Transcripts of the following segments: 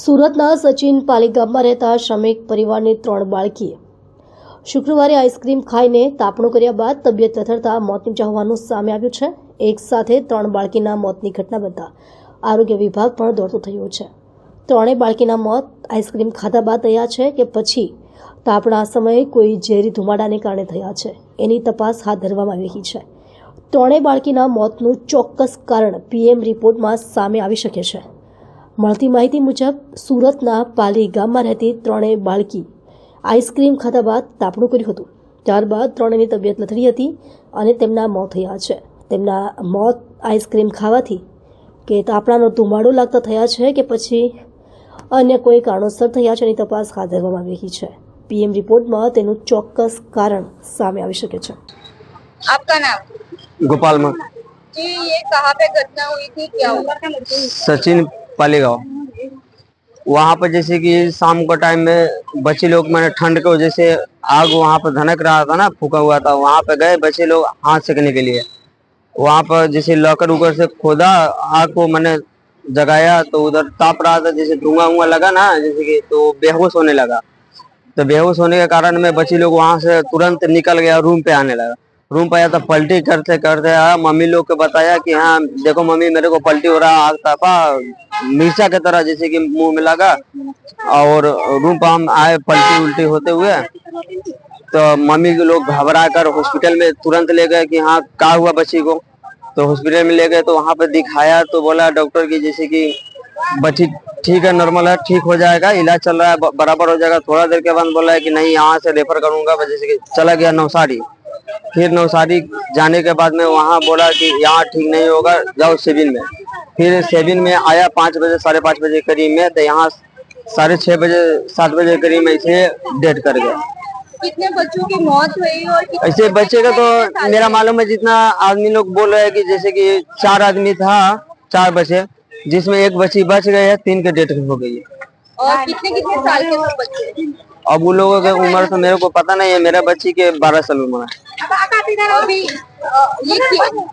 સુરતના સચિન પાલી ગામમાં રહેતા શ્રમિક પરિવારની ત્રણ બાળકીએ શુક્રવારે આઈસ્ક્રીમ ખાઈને તાપણું કર્યા બાદ તબિયત લથડતા મોત નીપજ્યા હોવાનું સામે આવ્યું છે. એક સાથે ત્રણ બાળકીના મોતની ઘટના બનતા આરોગ્ય વિભાગ પણ દોડતો થયું છે. ત્રણેય બાળકીના મોત આઈસ્ક્રીમ ખાધા બાદ થયા છે કે પછી તાપણા સમયે કોઈ ઝેરી ધુમાડાને કારણે થયા છે? એની તપાસ હાથ ધરવામાં આવી રહી છે. ત્રણેય બાળકીના મોતનું ચોક્કસ કારણ પીએમ રિપોર્ટમાં સામે આવી શકે છે. મળતી માહિતી મુજબ સુરતના પાલી ગામમાં રહેતી ત્રણેય બાળકી આઈસ્ક્રીમ ખાધા બાદ તાપણું કર્યું હતું ત્યારબાદ ત્રણેયની તબિયત લથડી હતી અને તેમના મોત થયા છે તેમના મોત આઈસ્ક્રીમ ખાવાથી કે તાપણાનો ધુમાડો લાગતા થયા છે કે પછી અન્ય કોઈ કારણોસર થયા છે એની તપાસ હાથ ધરવામાં આવી રહી છે પીએમ રિપોર્ટમાં તેનું ચોક્કસ કારણ સામે આવી શકે છે आपका नाम गोपाल मठ जी ये कहाँ पे घटना हुई थी क्या हुआ सचिन पालीगांव। वहाँ पर जैसे कि शाम का टाइम में बच्चे लोग मैंने ठंड की वजह से आग वहाँ पर धनक रहा था ना, फूका हुआ था। वहाँ पर गए बच्चे लोग हाथ सेकने के लिए। वहाँ पर जैसे लॉकर उकर से खोदा, आग को मैंने जगाया तो उधर ताप रहा था, जैसे धुआँ हुआ लगा ना, जैसे कि तो बेहोश होने लगा। तो बेहोश होने के कारण में बच्चे लोग वहाँ से तुरंत निकल गया, रूम पे आने लगा। रूम पे आया तो पलटी करते करते आया। मम्मी लोग को बताया कि हाँ देखो मम्मी, मेरे को पलटी हो रहा आग तापा मिर्चा की तरह जैसे कि मुँह में लगा। और रूम पे हम आए पलटी उल्टी होते हुए। तो मम्मी के लोग घबरा कर हॉस्पिटल में तुरंत ले गए कि हाँ का हुआ बच्ची को? तो हॉस्पिटल में ले गए तो वहाँ पे दिखाया तो बोला डॉक्टर की जैसे कि बच्ची ठीक है, नॉर्मल है, ठीक हो जाएगा, इलाज चल रहा है बराबर हो जाएगा। थोड़ा देर के बाद बोला है कि नहीं, यहाँ से रेफर करूँगा, जैसे कि चला गया नौसारी फिर नौसारी जाने के बाद में वहाँ बोला कि यहाँ ठीक नहीं होगा जाओ सेबिन में। फिर सेबिन में आया पाँच बजे साढ़े पाँच बजे करीब में तो यहाँ साढ़े छः बजे सात बजे करीब में इसे डेड कर गया। कितने बच्चों की मौत हुई और ऐसे बच्चे का तो मेरा मालूम है जितना आदमी लोग बोल रहे हैं कि जैसे कि चार आदमी था चार बच्चे जिसमें एक बच्ची बच गई है तीन के डेट हो गई है। और कितने कितने साल के बच्चे? अब वो लोगों की उम्र तो मेरे को पता नहीं है मेरा बच्ची के बारह साल उम्र है। अभी ये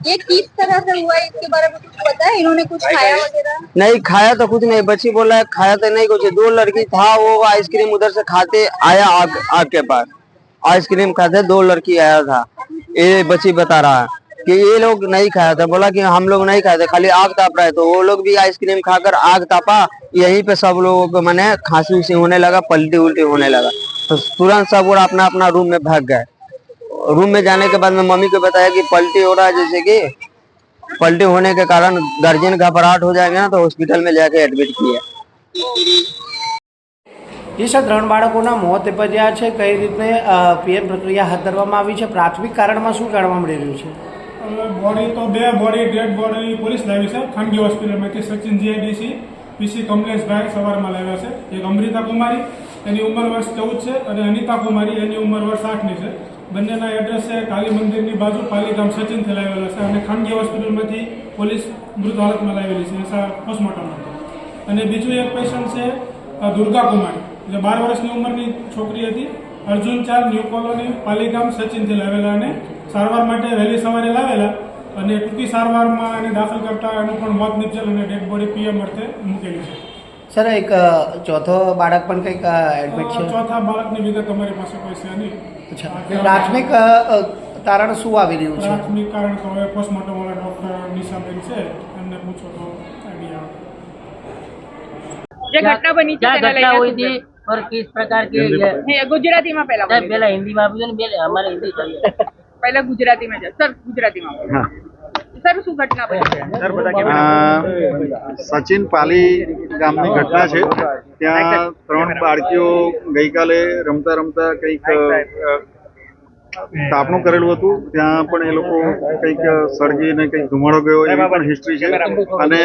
ये किस तरह से हुआ है इसके बारे में कुछ पता है? इन्होंने कुछ खाया वगैरह? नहीं खाया तो कुछ नहीं बच्ची बोला है खाया तो नहीं कुछ। दो लड़की था वो आइसक्रीम उधर से खाते आया आग आग के पास। आइसक्रीम खाते दो लड़की आया था। ये बच्ची बता रहा है कि ये लोग नहीं खाया था। बोला कि हम लोग नहीं खाए थे खाली आग ताप रहे तो वो लोग भी आइसक्रीम खाकर आग तापा यहीं पे सब लोगों को मैंने खांसी उसी होने लगा पलटी उल्टी होने लगा। तो तुरंत सब वो अपना अपना रूम में भाग गए। रूम में जाने के बाद में मम्मी को बताया कि पलटी हो रहा है जैसे कि पलटी होने के कारण गार्जियन घबराहट हो जाएगा ना तो हॉस्पिटल में जाके एडमिट किया જી સર ત્રણ બાળકોના મોત નિપજ્યા છે કઈ રીતે પીએમ પ્રક્રિયા હાથ ધરવામાં આવી છે પ્રાથમિક કારણમાં શું જાણવા મળી રહ્યું છે બોડી તો બે બોડી ડેડ બોડી પોલીસ લાવી છે ખાનગી હોસ્પિટલમાંથી સચિન જીઆઈડીસી પીસી કમલેશભાઈ સવારમાં લાવ્યા છે એક અમૃતા કુમારી એની ઉંમર વર્ષ ચૌદ છે અને અનિતા કુમારી એની ઉંમર વર્ષ આઠની છે બંનેના એડ્રેસ છે કાલી મંદિરની બાજુ પાલીગામ સચિનથી લાવેલા છે અને ખાનગી હોસ્પિટલમાંથી પોલીસ મૃત હાલતમાં લાવેલી છે, એસા પોસ્ટમોર્ટમ અને બીજું એક પેશન્ટ છે દુર્ગા કુમારી. જે બાર વર્ષની ઉંમરની છોકરી હતી. અર્જુન ચાર ન્યૂ કોલોની, પાલીગામ સચિનથી લાવેલા અને સારવાર માટે વહેલી સવારે લાવેલા અને ટૂંકી સારવારમાં એને દાખલ કરતા એનું પણ મોત નિપજેલ અને ડેડ બોડી પીએમ અર્થે મૂકેલી છે. સર એક ચોથો બાળક પણ કંઈક એડમિટ છે? ચોથા બાળકની વિગત અમારી પાસે કોઈ છે નહીં. પ્રાથમિક તારણ શું આવી રહ્યું છે? પ્રાથમિક કારણ તો હવે પોસ્ટમોર્ટમ વાળા ડોક્ટર નિશાબેન છે. એમને પૂછો તો જે ઘટના બની છે ઘટના હોય હતી પર કિસ પ્રકાર કે ગુજરાતી માં પહેલા પહેલા હિન્દી માં આપ્યું ને બે અમારે હિન્દી પહેલા ગુજરાતી માં સર ગુજરાતી માં સચિન પાલી ગામની ઘટના છે. ત્યાં ત્રણ બાળકીઓ ગઈકાલે રમતા રમતા કંઈક તાપણું કરેલું હતું. ત્યાં પણ એ લોકો કંઈક સળગીને કંઈક ધુમાડો ગયો એવી પણ હિસ્ટ્રી છે. અને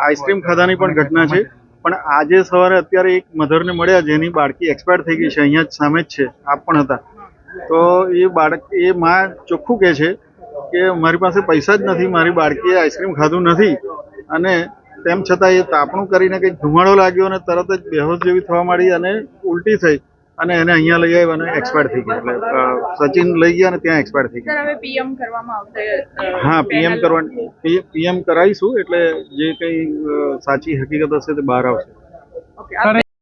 આઈસ્ક્રીમ ખાધાની પણ ઘટના છે. પણ આજે સવારે અત્યારે એક મધરને મળ્યા જેની બાળકી એક્સપાયર થઈ ગઈ છે. અહીંયા જ સામે જ છે. આપ પણ હતા. તો એ બાળક એ માં ચોખ્ખું કહે છે કે મારી પાસે પૈસા જ નથી મારી બાળકીએ આઈસ્ક્રીમ ખાધું નથી. અને તેમ છતાં એ તાપણું કરીને કંઈક ધુમાડો લાગ્યો અને તરત જ બેહોશ જેવી થવા માંડી અને ઉલટી થઈ અને એને અહીંયા લઈ આવ્યા અને એક્સપાયર થઈ ગયા. એટલે સચિન લઈ ગયા અને ત્યાં એક્સપાયર થઈ ગયા. હવે પીએમ કરવામાં હા પીએમ. કરવાની પીએમ કરાવીશું એટલે જે કંઈ સાચી હકીકત હશે તે બહાર આવશે. ઓકે